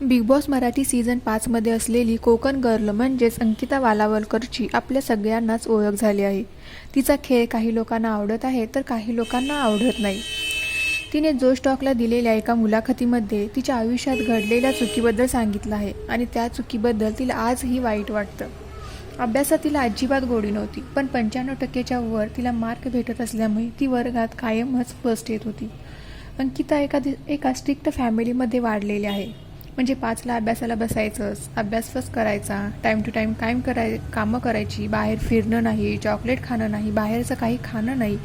Big boss Marathi season पाचमध्ये असलेली Konkan girl म्हणजेच अंकिता वालावलकरची आपल्या सगळ्यांनाच ओळख झाली आहे. तिचा खेळ काही लोकांना आवडत आहे तर काही लोकांना आवडत नाही. तिने जो स्टॉकला दिलेल्या एका मुलाखतीमध्ये तिच्या आयुष्यात घडलेल्या चुकीबद्दल सांगितलं आहे आणि त्या चुकीबद्दल तिला आजही वाईट वाटतं. अभ्यासात तिला अजिबात गोडी नव्हती पण पंच्याण्णव टक्केच्या वर तिला मार्क भेटत असल्यामुळे ती वर्गात कायमच फर्स्ट येत होती. अंकिता एका दि एका स्ट्रिक्ट फॅमिलीमध्ये वाढलेली आहे. म्हणजे पाचला अभ्यासाला बसायचंच अभ्यास करायचा टाईम टू टाईम कायम कराय कामं करायची बाहेर फिरणं नाही चॉकलेट खाणं नाही बाहेरचं काही खाणं नाही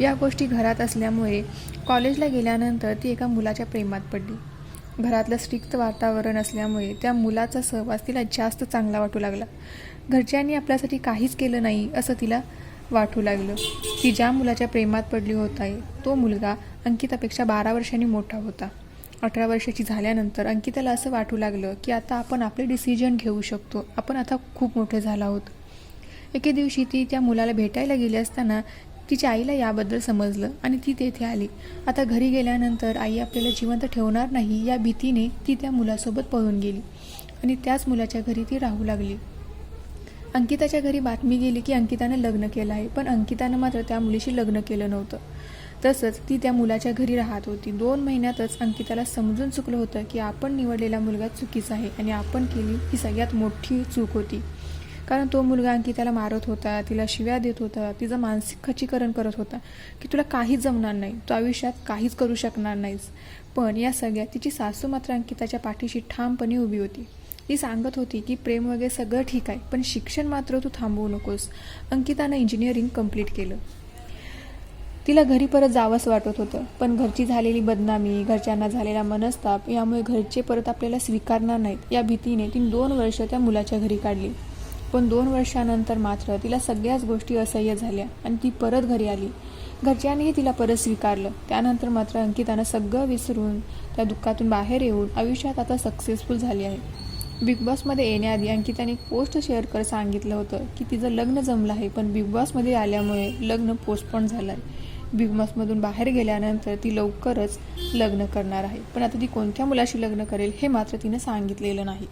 या गोष्टी घरात असल्यामुळे कॉलेजला गेल्यानंतर ती एका मुलाच्या प्रेमात पडली. घरातलं स्ट्रिक्ट वातावरण असल्यामुळे त्या मुलाचा सहवास तिला जास्त चांगला वाटू लागला. घरच्यांनी आपल्यासाठी काहीच केलं नाही असं तिला वाटू लागलं. ती ज्या मुलाच्या प्रेमात पडली होत आहे तो मुलगा अंकितापेक्षा बारा वर्षांनी मोठा होता. अठरा वर्षाची झाल्यानंतर अंकिताला असं वाटू लागलं की आता आपण आपले डिसिजन घेऊ शकतो. आपण आता खूप मोठे झालो आहोत. एके दिवशी ती त्या मुलाला भेटायला गेली असताना तिच्या आईला याबद्दल समजलं आणि ती तेथे आली. आता घरी गेल्यानंतर आई आपल्याला जिवंत ठेवणार नाही या भीतीने ती त्या मुलासोबत पळून गेली आणि त्याच मुलाच्या घरी ती राहू लागली. अंकिताच्या घरी बातमी गेली की अंकितानं लग्न केलं आहे पण अंकितानं मात्र त्या मुलीशी लग्न केलं नव्हतं. तसंच ती त्या मुलाच्या घरी राहत होती. दोन महिन्यातच अंकिताला समजून चुकलं होतं की आपण निवडलेला मुलगा चुकीचा आहे आणि आपण केली ही सगळ्यात मोठी चूक होती. कारण तो मुलगा अंकिताला मारत होता तिला शिव्या देत होता तिचं मानसिक खचीकरण करत होता की तुला काहीच जमणार नाही तू आयुष्यात काहीच करू शकणार नाहीस. पण या सगळ्यात तिची सासू मात्र अंकिताच्या पाठीशी ठामपणे उभी होती. ती सांगत होती की प्रेम वगैरे सगळं ठीक आहे पण शिक्षण मात्र तू थांबवू नकोस. अंकितानं इंजिनिअरिंग कंप्लीट केलं. तिला घरी परत जावंच वाटत होतं. पण घरची झालेली बदनामी घरच्यांना झालेला मनस्ताप यामुळे घरचे परत आपल्याला स्वीकारणार नाहीत. या भीतीने तिने दोन वर्ष त्या मुलाच्या घरी काढली. पण दोन वर्षानंतर मात्र तिला सगळ्याच गोष्टी असह्य झाल्या आणि ती परत घरी आली. घरच्यांनीही तिला परत स्वीकारलं. त्यानंतर मात्र अंकितानं सगळं विसरून त्या दुःखातून बाहेर येऊन आयुष्यात आता सक्सेसफुल झाली आहे. बिग बॉसमध्ये येण्याआधी अंकिताने एक पोस्ट शेअर कर सांगितलं होतं की तिचं लग्न जमलं आहे पण बिग बॉसमध्ये आल्यामुळे लग्न पोस्टपोन झालं आहे बिग बॉसमधून बाहेर गेल्यानंतर ती लवकरच लग्न करणार आहे. पण आता ती कोणत्या मुलाशी लग्न करेल हे मात्र तिनं सांगितलेलं नाही.